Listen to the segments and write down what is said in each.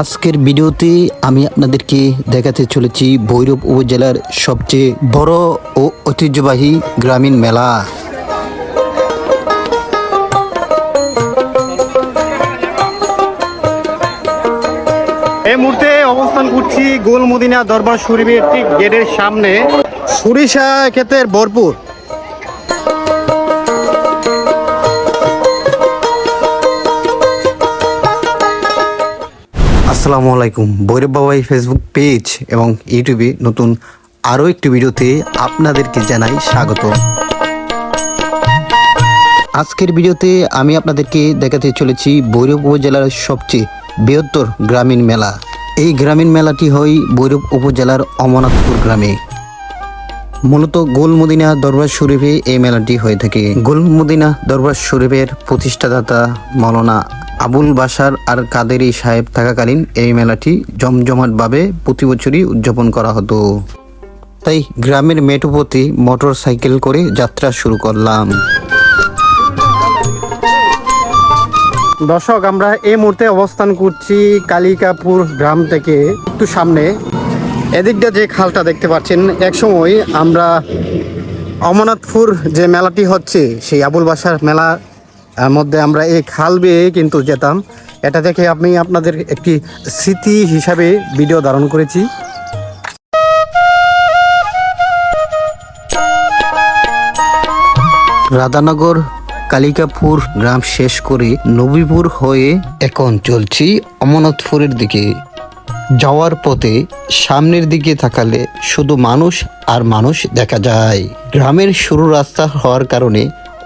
আজকের ভিডিওতে আমি আপনাদেরকে দেখাতে চলেছি ভৈরব উপজেলার সবচেয়ে বড় ও ঐতিহ্যবাহী গ্রামীণ মেলা। এই মুহূর্তে অবস্থান করছি গোলমদিনা দরবার শরীফের ঠিক গেটের সামনে। সরিষা ক্ষেতের ভরপুর। আসসালামু আলাইকুম। ভৈরব বাবাই ফেসবুক পেজ এবং ইউটিউবে নতুন আরও একটি ভিডিওতে আপনাদেরকে জানাই স্বাগত। আজকের ভিডিওতে আমি আপনাদেরকে দেখাতে চলেছি ভৈরব উপজেলার সবচেয়ে বৃহত্তর গ্রামীণ মেলা। এই গ্রামীণ মেলাটি হয় ভৈরব উপজেলার অমরনাথপুর গ্রামে। মূলত গোলমদিনা দরবার শরীফে এই মেলাটি হয়ে থাকে। গোলমদিনা দরবার শরীফের প্রতিষ্ঠাদাতা মৌলানা আবুল বাসার আর কাদেরি সাহেব থাকাকালীন এই মেলাটি জমজমাটভাবে প্রতি বছরই উদযাপন করা হতো। তাই গ্রামের মেঠোপতি মোটর সাইকেল করে যাত্রা শুরু করলাম। দর্শক, আমরা এই মুহূর্তে অবস্থান করছি কালিকাপুর গ্রাম থেকে একটু সামনে। এদিকটা যে খালটা দেখতে পাচ্ছেন একসময় আমরা অমরনাথপুর যে মেলাটি হচ্ছে, সেই আবুল বাসার মেলা মধ্যে আমরা এই খাল বেয়ে কিন্তু যেতাম। এটা থেকে আমি আপনাদের একটি স্মৃতি হিসাবে ভিডিও ধারণ করেছি। রাধানগর, কালিকাপুর গ্রাম শেষ করে নবীপুর হয়ে এখন চলছি অমরনাথপুরের দিকে। যাওয়ার পথে সামনের দিকে থাকালে শুধু মানুষ আর মানুষ দেখা যায়। গ্রামের সরু রাস্তা হওয়ার কারণে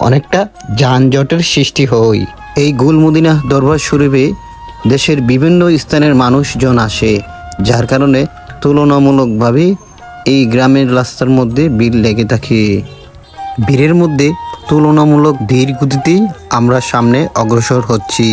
অনেকটা যানজটের সৃষ্টি হয় এই গুলমদিনা দরবার শরীফে দেশের বিভিন্ন স্থানের মানুষজন আসে, যার কারণে তুলনামূলকভাবে এই গ্রামের রাস্তার মধ্যে ভিড় লেগে থাকে। ভিড়ের মধ্যে তুলনামূলক ধীর গতিতেই আমরা সামনে অগ্রসর হচ্ছি।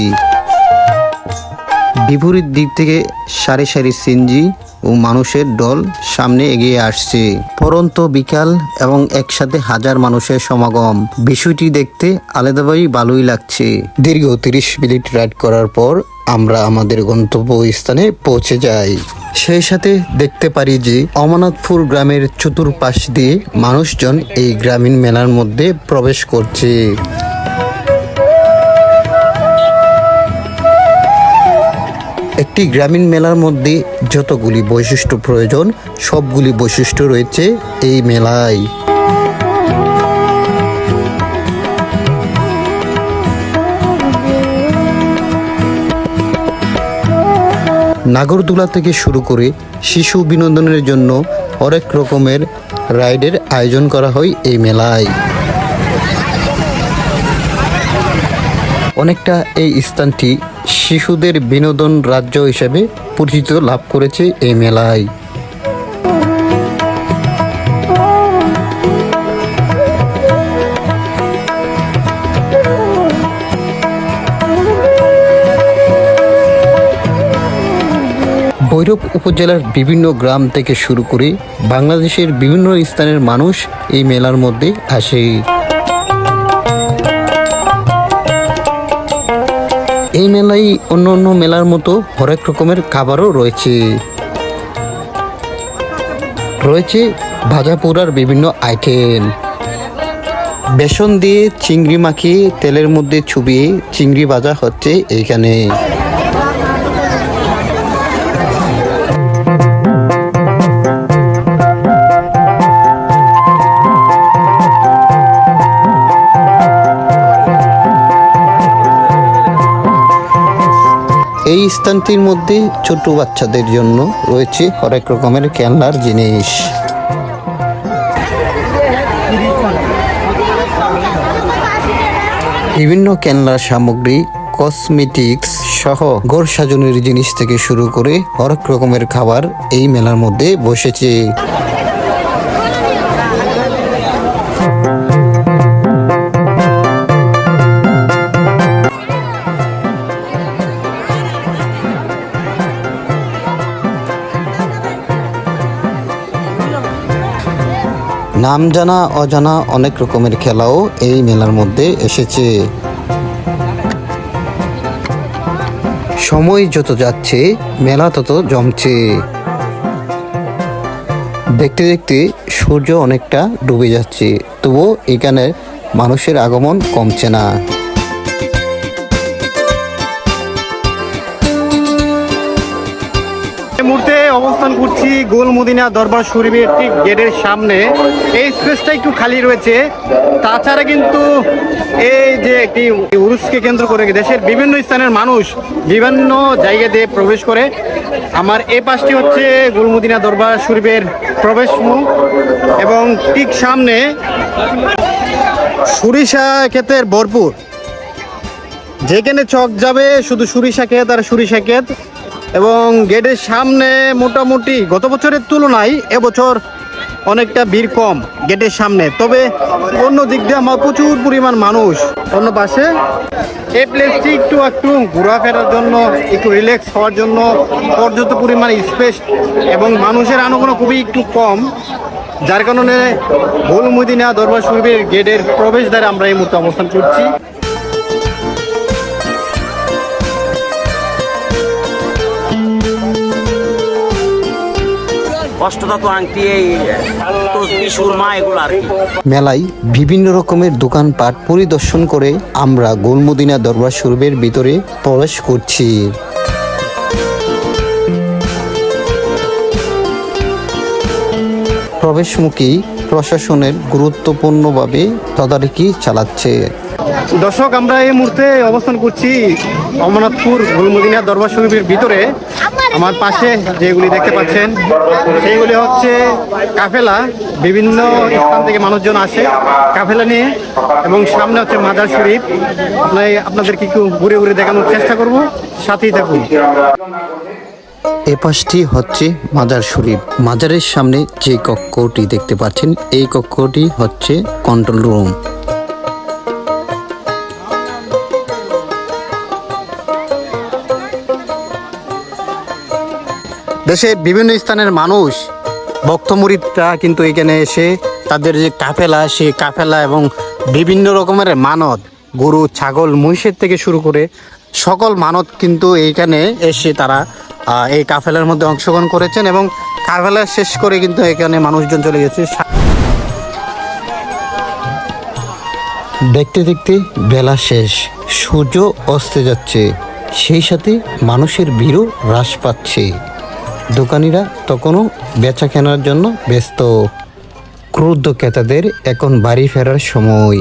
বিপরীত দিক থেকে সারি সারি সিনজি ও মানুষের দল সামনে এগিয়ে আসছে। পরন্ত বিকাল এবং একসাথে হাজার মানুষের সমাগম। বিষয়টি দেখতে আলাদাভাবেই ভালোই লাগছে। দীর্ঘ তিরিশ মিনিট রাইড করার পর আমরা আমাদের গন্তব্য স্থানে পৌঁছে যাই। সেই সাথে দেখতে পারি যে অমরনাথপুর গ্রামের চতুর্পাশ দিয়ে মানুষজন এই গ্রামীণ মেলার মধ্যে প্রবেশ করছে। একটি গ্রামীণ মেলার মধ্যে যতগুলি বৈশিষ্ট্য প্রয়োজন, সবগুলি বৈশিষ্ট্য রয়েছে এই মেলায়। নাগরদোলা থেকে শুরু করে শিশু বিনোদনের জন্য অনেক রকমের রাইডের আয়োজন করা হয় এই মেলায়। অনেকটা এই স্থানটি শিশুদের বিনোদন রাজ্য হিসেবে পরিচিত লাভ করেছে এই মেলায়। ভৈরব উপজেলার বিভিন্ন গ্রাম থেকে শুরু করে বাংলাদেশের বিভিন্ন স্থানের মানুষ এই মেলার মধ্যে আসে। এই মেলায় অন্য অন্য মেলার মতো হরেক রকমের খাবারও রয়েছে। রয়েছে ভাজা পোড়ার বিভিন্ন আইটেম বেসন দিয়ে চিংড়ি মাখিয়ে তেলের মধ্যে চুবিয়ে চিংড়ি ভাজা হচ্ছে এইখানে। এই স্থানটির মধ্যে ছোট বাচ্চাদের জন্য রয়েছে হরেক রকমের খেলনার জিনিস। বিভিন্ন খেলনার সামগ্রী কসমেটিক্স সহ ঘর সাজানোর জিনিস থেকে শুরু করে হরেক রকমের খাবার এই মেলার মধ্যে বসেছে। নাম জানা, অজানা অনেক রকমের খেলাও এই মেলার মধ্যে এসেছে। সময় যত যাচ্ছে, মেলা তত জমছে। দেখতে দেখতে সূর্য অনেকটা ডুবে যাচ্ছে, তবুও এখানে মানুষের আগমন কমছে না। মুহূর্তে অবস্থান করছি গোল মদিনা দরবার শরীফের ঠিক গেটের সামনে। এই স্পেসটা একটু খালি রয়েছে। তাছাড়া কিন্তু এই যে একটি উরুসকে কেন্দ্র করে দেশের বিভিন্ন স্থানের মানুষ বিভিন্ন জায়গা দিয়ে প্রবেশ করে। আমার এ পাশটি হচ্ছে গোলমদিনা দরবার শরীফের প্রবেশ মুখ এবং ঠিক সামনে সরিষা ক্ষেতের ভরপুর। যেখানে চক যাবে শুধু সরিষা ক্ষেত আর সরিষা ক্ষেত। এবং গেটের সামনে মোটামুটি গত বছরের তুলনায় এবছর অনেকটা ভিড় কম গেটের সামনে। তবে অন্য দিক দিয়ে আমার প্রচুর পরিমাণ মানুষ। অন্য পাশে এই প্লেসটি একটু একটু ঘোরাফেরার জন্য, একটু রিল্যাক্স হওয়ার জন্য পর্যাপ্ত পরিমাণ স্পেস এবং মানুষের আনুগোনা খুবই একটু কম। যার কারণে গোল মদিনা দরবার শরীফের গেটের প্রবেশদ্বারে আমরা এই মুহূর্তে অবস্থান করছি। অষ্টধাতু আংটি এই তসবি সুরমা এগুলো আর কি। মেলায় বিভিন্ন রকমের দোকানপাট পরিদর্শন করে আমরা গোলমদিনা দরবার শরীফের ভিতরে প্রবেশ করছি। প্রবেশমুখী প্রশাসনের গুরুত্বপূর্ণভাবে তদারকি চালাচ্ছে। দর্শক আমরা এই মুহূর্তে অবস্থান করছি অমরনাথপুর গুলমদিনা দরবার শরীফের ভিতরে। আমার পাশে যেগুলি দেখতে পাচ্ছেন, সেইগুলি হচ্ছে কাফেলা। বিভিন্ন স্থান থেকে মানুষজন আসে কাফেলা নিয়ে এবং সামনে হচ্ছে মাজার শরীফ। আপনাদেরকে একটু ঘুরে ঘুরে দেখানোর চেষ্টা করব। সাথেই থাকুন। এ পাশটি হচ্ছে মাজার শরীফ। মাজারের সামনে যে কক্ষটি দেখতে পাচ্ছেন, এই কক্ষটি হচ্ছে কন্ট্রোল রুম দেশের বিভিন্ন স্থানের মানুষ ভক্তমুরিদরা কিন্তু এখানে এসে তাদের যে কাফেলা, সেই কাফেলা এবং বিভিন্ন রকমের মানত, গরু, ছাগল, মহিষের থেকে শুরু করে সকল মানত কিন্তু এইখানে এসে তারা এই কাফেলার মধ্যে অংশগ্রহণ করেছেন এবং কাফেলা শেষ করে কিন্তু এখানে মানুষজন চলে গেছে। দেখতে দেখতে বেলা শেষ, সূর্য অস্তে যাচ্ছে, সেই সাথে মানুষের ভিড়ও হ্রাস পাচ্ছে। দোকানিরা তখনও বেচা কেনার জন্য ব্যস্ত। ক্রুদ্ধ ক্রেতাদের এখন বাড়ি ফেরার সময়।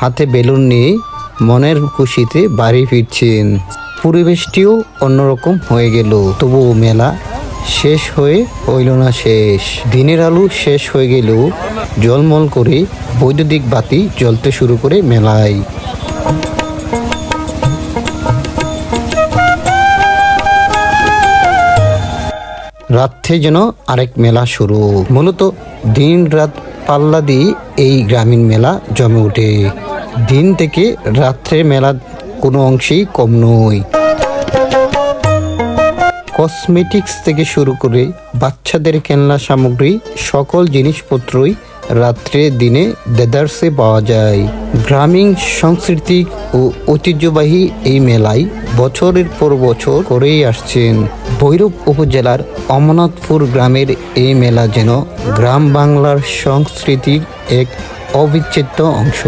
হাতে বেলুন নিয়ে মনের খুশিতে বাড়ি ফিরছেন। পরিবেশটিও অন্যরকম হয়ে গেল। তবুও মেলা শেষ হয়ে হইল না শেষ। দিনের আলো শেষ হয়ে গেলেও জলমল করে বৈদ্যুতিক বাতি জ্বলতে শুরু করে মেলায়। রাত্রে যেন আরেক মেলা শুরু। মূলত দিন রাত পাল্লা দিয়ে এই গ্রামীণ মেলা জমে ওঠে। দিন থেকে রাত্রে মেলা কোনো অংশেই কম নয়। কসমেটিক্স থেকে শুরু করে বাচ্চাদের খেলনা সামগ্রী, সকল জিনিসপত্রই রাত্রে দিনে দেদার্সে পাওয়া যায়। গ্রামীণ, সাংস্কৃতিক ও ঐতিহ্যবাহী এই মেলায় বছরের পর বছর করেই আসছেন। ভৈরব উপজেলার অমনাথপুর গ্রামের এই মেলা যেন গ্রাম বাংলার সংস্কৃতির এক অবিচ্ছেদ্য অংশ।